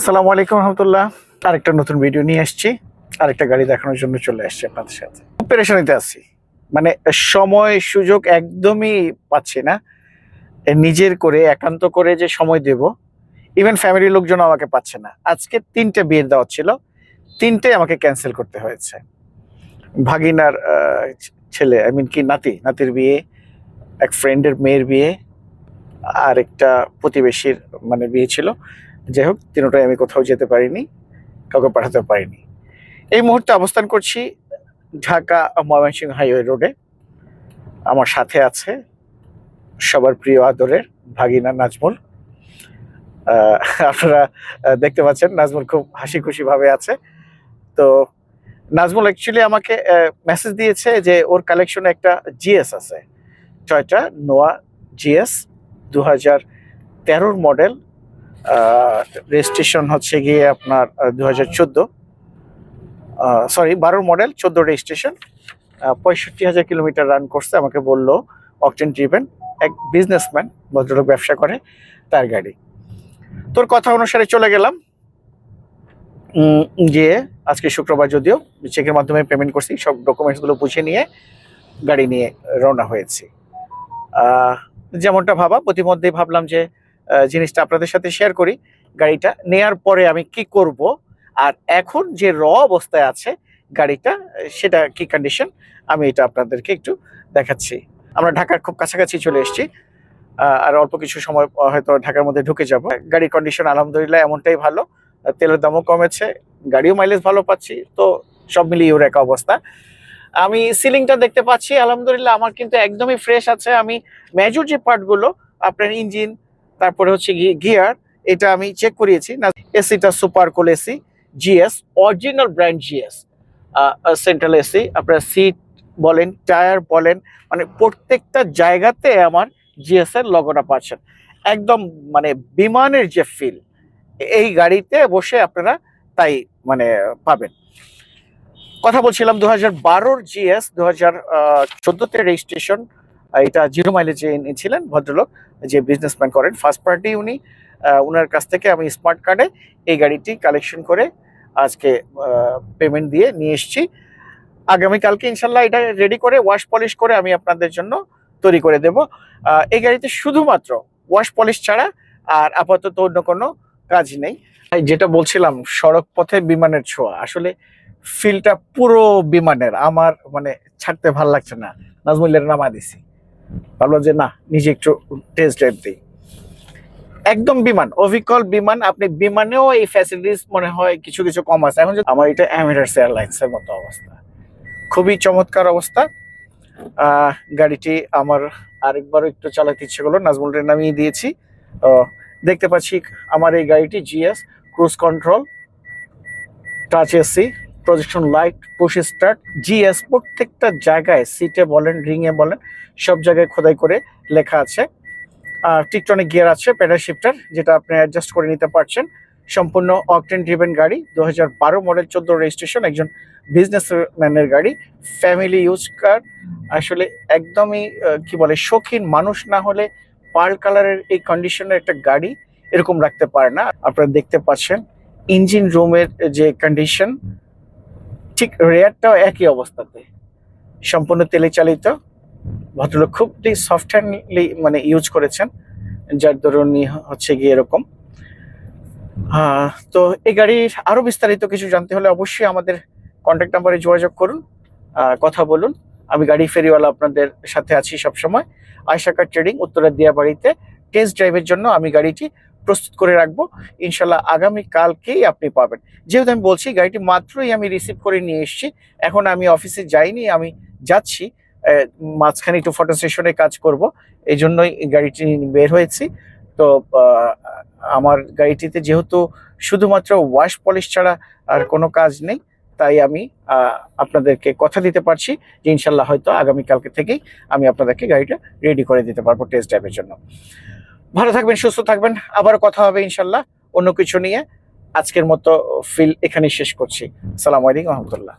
আসসালামু আলাইকুম রহমতুল্লাহ। আরেকটা নতুন ভিডিও নিয়ে আসছি। আরেকটা গাড়ি দেখানোর জন্য চলে আসছি আপনাদের সাথে। পেরেশানিতে আছি। মানে সময় সুযোগ একদমই পাচ্ছি না। নিজের করে, একান্ত করে যে সময় দেব ইভেন ফ্যামিলির লোকজন আমাকে পাচ্ছে না। আজকে তিনটে বিয়ের দেওয়া ছিল। তিনটে আমাকে ক্যান্সেল করতে হয়েছে। ভাগিনার ছেলে আই মিন কি, নাতি, নাতির বিয়ে, এক ফ্রেন্ডের মেয়ের বিয়ে আর একটা প্রতিবেশীর মানে বিয়ে ছিল। যাই হোক তিনটাই আমি কোথাও যেতে পারিনি, কাউকে পাঠাতে পারিনি। এই মুহূর্তে অবস্থান করছি ঢাকা ময়মনসিংহ হাইওয়ে রোডে। আমার সাথে আছে সবার প্রিয় আদরের ভাগিনা নাজমুল। আপনারা দেখতে পাচ্ছেন নাজমুল খুব হাসি খুশি ভাবে আছে। তো নাজমুল অ্যাকচুয়ালি আমাকে মেসেজ দিয়েছে যে ওর কালেকশনে একটা জিএস আছে। টয়টা নোয়া জিএস দু হাজার তেরোর মডেল রেজিস্ট্রেশন হচ্ছে গিয়ে আপনার দু হাজার চোদ্দ। সরি বারোর মডেল চোদ্দ রেজিস্ট্রেশন। পঁয়ষট্টি হাজার কিলোমিটার রান করছে, আমাকে বলল অকটেন ড্রিভেন এক বিজনেসম্যান ভদ্রলোক ব্যবসা করে, তার গাড়ি। তোর কথা অনুসারে চলে গেলাম। গিয়ে আজকে শুক্রবার যদিও চেকের মাধ্যমে পেমেন্ট করছি, সব ডকুমেন্টসগুলো বুঝে নিয়ে গাড়ি নিয়ে রওনা হয়েছি। যেমনটা ভাবা, প্রতিমধ্যেই ভাবলাম যে জিনিসটা আপনাদের সাথে শেয়ার করি, গাড়িটা। নেয়ার পরে আমি কি করব? আর এখন যে র অবস্থায় আছে গাড়িটা, সেটা কি কন্ডিশন আমি এটা আপনাদেরকে একটু দেখাচ্ছি। আমরা ঢাকার খুব কাছাকাছি চলে এসেছি। আর অল্প কিছু সময় হয়তো ঢাকার মধ্যে ঢুকে যাব। গাড়ির কন্ডিশন আলহামদুলিল্লাহ এমনটাই ভালো। তেলের দামও কমেছে, গাড়িও মাইলেজ ভালো পাচ্ছি, তো সব মিলিয়ে ওর একটা অবস্থা। আমি সিলিংটা দেখতে পাচ্ছি, আলহামদুলিল্লাহ আমার কিন্তু একদমই ফ্রেশ আছে। আমি মেজর যে পার্টগুলো আপনার ইঞ্জিন তারপরে হচ্ছে গিয়ার এটা আমি চেক করিয়েছি। না এসিটা super cool AC GS original brand GS central AC আপনার সিট বলেন টায়ার বলেন মানে প্রত্যেকটা জায়গাতে আমার জিএস এর লগোটা পাচ্ছেন। একদম মানে বিমানের যে ফিল এই গাড়িতে বসে আপনারা তাই মানে পাবেন। কথা বলছিলাম দু হাজার বারোর জিএস দু হাজার চোদ্দোতে রেজিস্ট্রেশন এটা জিরো মাইলেজে এনেছিলেন ভদ্রলোক, যে বিজনেসম্যান করেন। ফার্স্ট পার্টি উনি ওনার কাছ থেকে আমি স্মার্ট কার্ডে এই গাড়িটি কালেকশন করে আজকে পেমেন্ট দিয়ে নিয়ে এসেছি। আগামীকালকে ইনশাল্লাহ এটা রেডি করে ওয়াশ পলিশ করে আমি আপনাদের জন্য তৈরি করে দেব। এই গাড়িতে শুধুমাত্র ওয়াশ পলিশ ছাড়া আর আপাতত অন্য কোনো কাজ নেই। যেটা বলছিলাম, সড়ক পথে বিমানের ছোঁয়া। আসলে ফিলটা পুরো বিমানের, আমার মানে ছাড়তে ভালো লাগছে না। নাজমুল্লের নামা দিছি ভাবলাম যে না, নিজে একটু টেস্ট ড্রাইভ দিই। একদম বিমান অবিকল বিমান, আপনি বিমানেও এই ফ্যাসিলিটিস মনে হয় কিছু কিছু কম আছে। এখন আমার এটা এমিরেটস এয়ারলাইন্স এর মতো অবস্থা। খুবই চমৎকার অবস্থা। গাড়িটি আমার আরেকবারও একটু চালাতে ইচ্ছে করল নাজমুলের নামিয়ে দিয়েছি। দেখতে পাচ্ছি আমার এই গাড়িটি GS cruise control touch AC projection light push start GS প্রত্যেকটা জায়গায় সিটে বলেন রিংয়ে বলেন, সব জায়গায় খোদাই করে লেখা আছে। আর টিকটনিক গিয়ার আছে প্যাডাল শিফটার যেটা আপনি অ্যাডজাস্ট করে নিতে পারছেন। সম্পূর্ণ অকটেন ড্রিভেন গাড়ি দু বারো মডেল চোদ্দ রেজিস্ট্রেশন একজন বিজনেস ম্যানের গাড়ি ফ্যামিলি ইউজ কার আসলে একদমই কি বলে, শৌখিন মানুষ না হলে পার্ল কালারের এই কন্ডিশনের একটা গাড়ি এরকম রাখতে পারে না। আপনারা দেখতে পাচ্ছেন ইঞ্জিন রুমের যে কন্ডিশন ঠিক রেয়ারটাও একই অবস্থাতে। সম্পূর্ণ তেলে চালিত। ভদ্রলোক খুবই সফট হ্যান্ডলি মানে ইউজ করেছেন, যার দরুনই হচ্ছে গিয়ে এরকম। তো এই গাড়ির আরও বিস্তারিত কিছু জানতে হলে অবশ্যই আমাদের কন্ট্যাক্ট নাম্বারে যোগাযোগ করুন কথা বলুন। আমি গাড়ি ফেরিওয়ালা আপনাদের সাথে আছি সবসময়। আয়সাকার ট্রেডিং উত্তরা দিয়াবাড়িতে টেস্ট ড্রাইভের জন্য আমি গাড়িটি প্রস্তুত করে রাখব। ইনশাল্লাহ আগামী কালকেই আপনি পাবেন। যেহেতু আমি বলছি, গাড়িটি মাত্রই আমি রিসিভ করে নিয়ে এসেছি। এখন আমি অফিসে যাইনি, আমি যাচ্ছি। মাঝখানে একটু ফটো সেশনে কাজ করব। এই জন্যই গাড়িটি বের হয়েছি। তো আমার গাড়িটিতে যেহেতু শুধুমাত্র ওয়াশ পলিশ ছাড়া আর কোনো কাজ নেই, তাই আমি আপনাদেরকে কথা দিতে পারছি যে ইনশাল্লাহ হয়তো আগামীকালকে থেকেই আমি আপনাদেরকে গাড়িটা রেডি করে দিতে পারব টেস্ট ড্রাইভের জন্য। ভালো থাকবেন, সুস্থ থাকবেন। আবার কথা হবে ইনশাল্লাহ অন্য কিছু নিয়ে। আজকের মতো ফিল এখানেই শেষ করছি। সালাম আলাইকুম রহমতুল্লাহ।